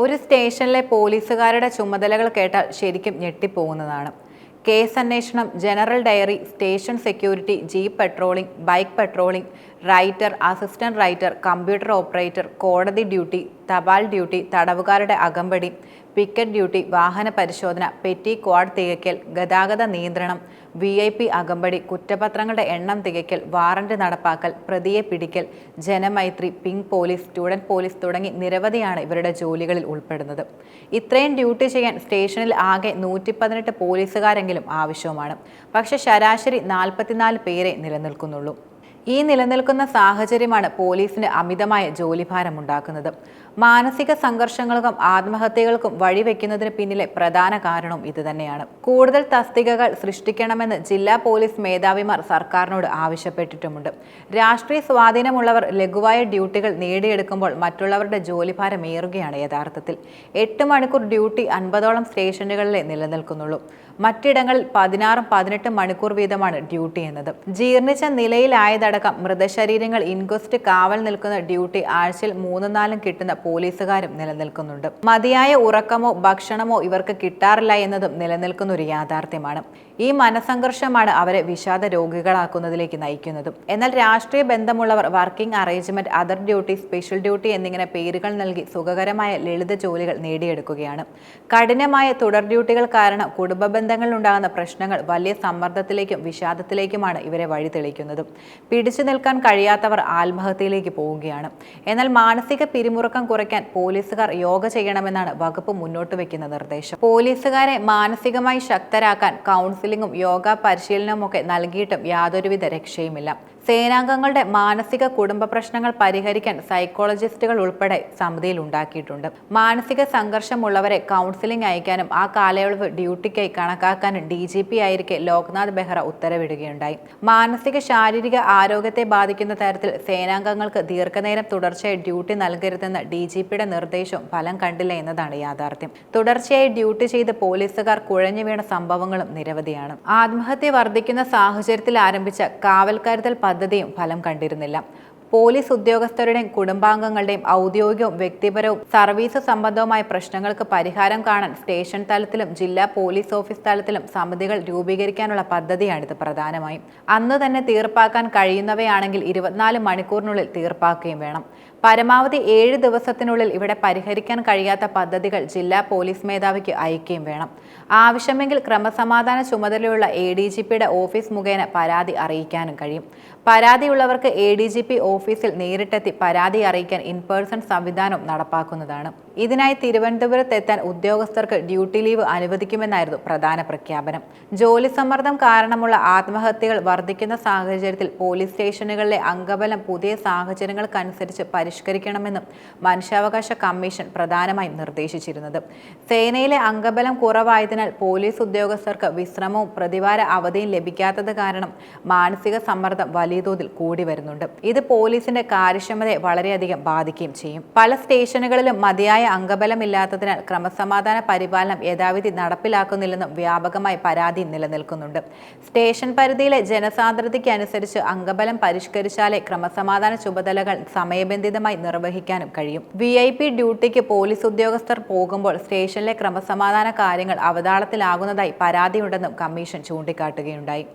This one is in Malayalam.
ഒരു സ്റ്റേഷനിലെ പോലീസുകാരുടെ ചുമതലകൾ കേട്ടാൽ ശരിക്കും ഞെട്ടിപ്പോകുന്നതാണ്. കേസ് അന്വേഷണം general diary station security jeep patrolling bike patrolling writer assistant writer computer operator കോടതി ഡ്യൂട്ടി തപാൽ ഡ്യൂട്ടി തടവുകാരുടെ അകമ്പടി പിക്കറ്റ് ഡ്യൂട്ടി വാഹന പരിശോധന പെറ്റി ക്വാഡ് തികയ്ക്കൽ ഗതാഗത നിയന്ത്രണം വി ഐ പി അകമ്പടി കുറ്റപത്രങ്ങളുടെ എണ്ണം തികയ്ക്കൽ വാറന്റ് നടപ്പാക്കൽ പ്രതിയെ പിടിക്കൽ Janamaithri pink police student police തുടങ്ങി നിരവധിയാണ് ഇവരുടെ ജോലികളിൽ ഉൾപ്പെടുന്നത്. ഇത്രയും ഡ്യൂട്ടി ചെയ്യാൻ സ്റ്റേഷനിൽ ആകെ നൂറ്റി പതിനെട്ട് പോലീസുകാരെങ്കിലും ആവശ്യവുമാണ്. പക്ഷെ ശരാശരി നാൽപ്പത്തിനാല് പേരെ നിലനിൽക്കുന്നുള്ളൂ. ഈ നിലനിൽക്കുന്ന സാഹചര്യമാണ് പോലീസിന് അമിതമായ ജോലിഭാരം ഉണ്ടാക്കുന്നത് മാനസിക സംഘർഷങ്ങൾക്കും ആത്മഹത്യകൾക്കും വഴിവെക്കുന്നതിന് പിന്നിലെ പ്രധാന കാരണവും ഇതുതന്നെയാണ്. കൂടുതൽ തസ്തികകൾ സൃഷ്ടിക്കണമെന്ന് ജില്ലാ പോലീസ് മേധാവിമാർ സർക്കാരിനോട് ആവശ്യപ്പെട്ടിട്ടുമുണ്ട്. രാഷ്ട്രീയ സ്വാധീനമുള്ളവർ ലഘുവായ ഡ്യൂട്ടികൾ നേടിയെടുക്കുമ്പോൾ മറ്റുള്ളവരുടെ ജോലിഭാരം ഏറുകയാണ് യഥാർത്ഥത്തിൽ. എട്ട് മണിക്കൂർ ഡ്യൂട്ടി അൻപതോളം സ്റ്റേഷനുകളിലെ നിലനിൽക്കുന്നുള്ളൂ. മറ്റിടങ്ങളിൽ പതിനാറും പതിനെട്ട് മണിക്കൂർ വീതമാണ് ഡ്യൂട്ടി എന്നത്. ജീർണിച്ച നിലയിലായതടക്കം മൃതശരീരങ്ങൾ ഇൻക്വസ്റ്റ് കാവൽ നിൽക്കുന്ന ഡ്യൂട്ടി ആഴ്ചയിൽ മൂന്നും നാലും കിട്ടുന്ന പോലീസുകാരും നിലനിൽക്കുന്നുണ്ട്. മതിയായ ഉറക്കമോ ഭക്ഷണമോ ഇവർക്ക് കിട്ടാറില്ല എന്നതും നിലനിൽക്കുന്ന ഒരു യാഥാർത്ഥ്യമാണ്. ഈ മനസംഘർഷമാണ് അവരെ വിഷാദ രോഗികളാക്കുന്നതിലേക്ക് നയിക്കുന്നതും. എന്നാൽ രാഷ്ട്രീയ ബന്ധമുള്ളവർ working arrangement other duty special duty എന്നിങ്ങനെ പേരുകൾ നൽകി സുഖകരമായ ലളിത ജോലികൾ നേടിയെടുക്കുകയാണ്. കഠിനമായ തുടർ ഡ്യൂട്ടികൾ കാരണം കുടുംബ ബന്ധങ്ങളിൽ ഉണ്ടാകുന്ന പ്രശ്നങ്ങൾ വലിയ സമ്മർദ്ദത്തിലേക്കും വിഷാദത്തിലേക്കുമാണ് ഇവരെ വഴി തെളിക്കുന്നത് പിടിച്ചു നിൽക്കാൻ കഴിയാത്തവർ ആത്മഹത്യയിലേക്ക് പോവുകയാണ്. എന്നാൽ മാനസിക പിരിമുറുക്കം കുറയ്ക്കാൻ പോലീസുകാർ യോഗ ചെയ്യണമെന്നാണ് വകുപ്പ് മുന്നോട്ട് വെക്കുന്ന നിർദ്ദേശം. പോലീസുകാരെ മാനസികമായി ശക്തരാക്കാൻ കൗൺസിലിംഗും യോഗ പരിശീലനവും ഒക്കെ നൽകിയിട്ടും യാതൊരുവിധ രക്ഷയുമില്ല. സേനാംഗങ്ങളുടെ മാനസിക കുടുംബ പ്രശ്നങ്ങൾ പരിഹരിക്കാൻ സൈക്കോളജിസ്റ്റുകൾ ഉൾപ്പെടെ സമിതിയിൽ ഉണ്ടാക്കിയിട്ടുണ്ട്. മാനസിക സംഘർഷമുള്ളവരെ കൗൺസിലിംഗ് അയക്കാനും ആ കാലയളവ് ഡ്യൂട്ടിക്കായി കണക്കാക്കാനും ഡി ജി പി ആയിരിക്കെ ലോക്നാഥ് ബെഹ്റ ഉത്തരവിടുകയുണ്ടായി. മാനസിക ശാരീരിക ആരോഗ്യത്തെ ബാധിക്കുന്ന തരത്തിൽ സേനാംഗങ്ങൾക്ക് ദീർഘനേരം തുടർച്ചയായി ഡ്യൂട്ടി നൽകരുതെന്ന ഡി ജി പിയുടെ നിർദ്ദേശവും ഫലം കണ്ടില്ല എന്നതാണ് യാഥാർത്ഥ്യം. തുടർച്ചയായി ഡ്യൂട്ടി ചെയ്ത് പോലീസുകാർ കുഴഞ്ഞു വീണ സംഭവങ്ങളും നിരവധിയാണ്. ആത്മഹത്യ വർദ്ധിക്കുന്ന സാഹചര്യത്തിൽ ആരംഭിച്ച കാവൽക്കരുതൽ പദ്ധതിയും ഫലം കണ്ടിരുന്നില്ല. പോലീസ് ഉദ്യോഗസ്ഥരുടെയും കുടുംബാംഗങ്ങളുടെയും ഔദ്യോഗികവും വ്യക്തിപരവും സർവീസ് സംബന്ധവുമായ പ്രശ്നങ്ങൾക്ക് പരിഹാരം കാണാൻ സ്റ്റേഷൻ തലത്തിലും ജില്ലാ പോലീസ് ഓഫീസ് തലത്തിലും സമിതികൾ രൂപീകരിക്കാനുള്ള പദ്ധതിയാണിത് പ്രധാനമായും. അന്ന് തന്നെ തീർപ്പാക്കാൻ കഴിയുന്നവയാണെങ്കിൽ ഇരുപത്തിനാല് മണിക്കൂറിനുള്ളിൽ തീർപ്പാക്കുകയും വേണം. പരമാവധി ഏഴ് ദിവസത്തിനുള്ളിൽ ഇവിടെ പരിഹരിക്കാൻ കഴിയാത്ത പദ്ധതികൾ ജില്ലാ പോലീസ് മേധാവിക്ക് അയക്കുകയും വേണം. ആവശ്യമെങ്കിൽ ക്രമസമാധാന ചുമതലയുള്ള എ ഡി ജി പിയുടെ ഓഫീസ് മുഖേന പരാതി അറിയിക്കാനും കഴിയും. പരാതിയുള്ളവർക്ക് എ ഡി ജി പി ഓഫീസിൽ നേരിട്ടെത്തി പരാതി അറിയിക്കാൻ ഇൻ പേഴ്സൺ സംവിധാനം നടപ്പാക്കുന്നതാണ്. ഇതിനായി തിരുവനന്തപുരത്ത് എത്താൻ ഉദ്യോഗസ്ഥർക്ക് ഡ്യൂട്ടി ലീവ് അനുവദിക്കുമെന്നായിരുന്നു പ്രധാന പ്രഖ്യാപനം. ജോലി സമ്മർദ്ദം കാരണമുള്ള ആത്മഹത്യകൾ വർദ്ധിക്കുന്ന സാഹചര്യത്തിൽ പോലീസ് സ്റ്റേഷനുകളിലെ അംഗബലം പുതിയ സാഹചര്യങ്ങൾക്കനുസരിച്ച് പരിഷ്കരിക്കണമെന്നും മനുഷ്യാവകാശ കമ്മീഷൻ പ്രധാനമായും നിർദ്ദേശിച്ചിരുന്നത്. സേനയിലെ അംഗബലം കുറവായതിനാൽ പോലീസ് ഉദ്യോഗസ്ഥർക്ക് വിശ്രമവും പ്രതിവാര അവധിയും ലഭിക്കാത്തത് കാരണം മാനസിക സമ്മർദ്ദം വലിയ തോതിൽ കൂടി വരുന്നുണ്ട്. ഇത് പോലീസിന്റെ കാര്യക്ഷമതയെ വളരെയധികം ബാധിക്കുകയും ചെയ്യും. പല സ്റ്റേഷനുകളിലും മതിയായ അംഗബലമില്ലാത്തതിനാൽ ക്രമസമാധാന പരിപാലനം യഥാവിധി നടപ്പിലാക്കുന്നില്ലെന്നും വ്യാപകമായി പരാതി നിലനിൽക്കുന്നുണ്ട്. സ്റ്റേഷൻ പരിധിയിലെ ജനസാന്ദ്രതയ്ക്കനുസരിച്ച് അംഗബലം പരിഷ്കരിച്ചാലേ ക്രമസമാധാന ചുമതലകൾ സമയബന്ധിതമായി നിർവഹിക്കാനും കഴിയും. വി ഐ പി ഡ്യൂട്ടിക്ക് പോലീസ് ഉദ്യോഗസ്ഥർ പോകുമ്പോൾ സ്റ്റേഷനിലെ ക്രമസമാധാന കാര്യങ്ങൾ അവതാളത്തിലാകുന്നതായി പരാതിയുണ്ടെന്നും കമ്മീഷൻ ചൂണ്ടിക്കാട്ടുകയുണ്ടായി.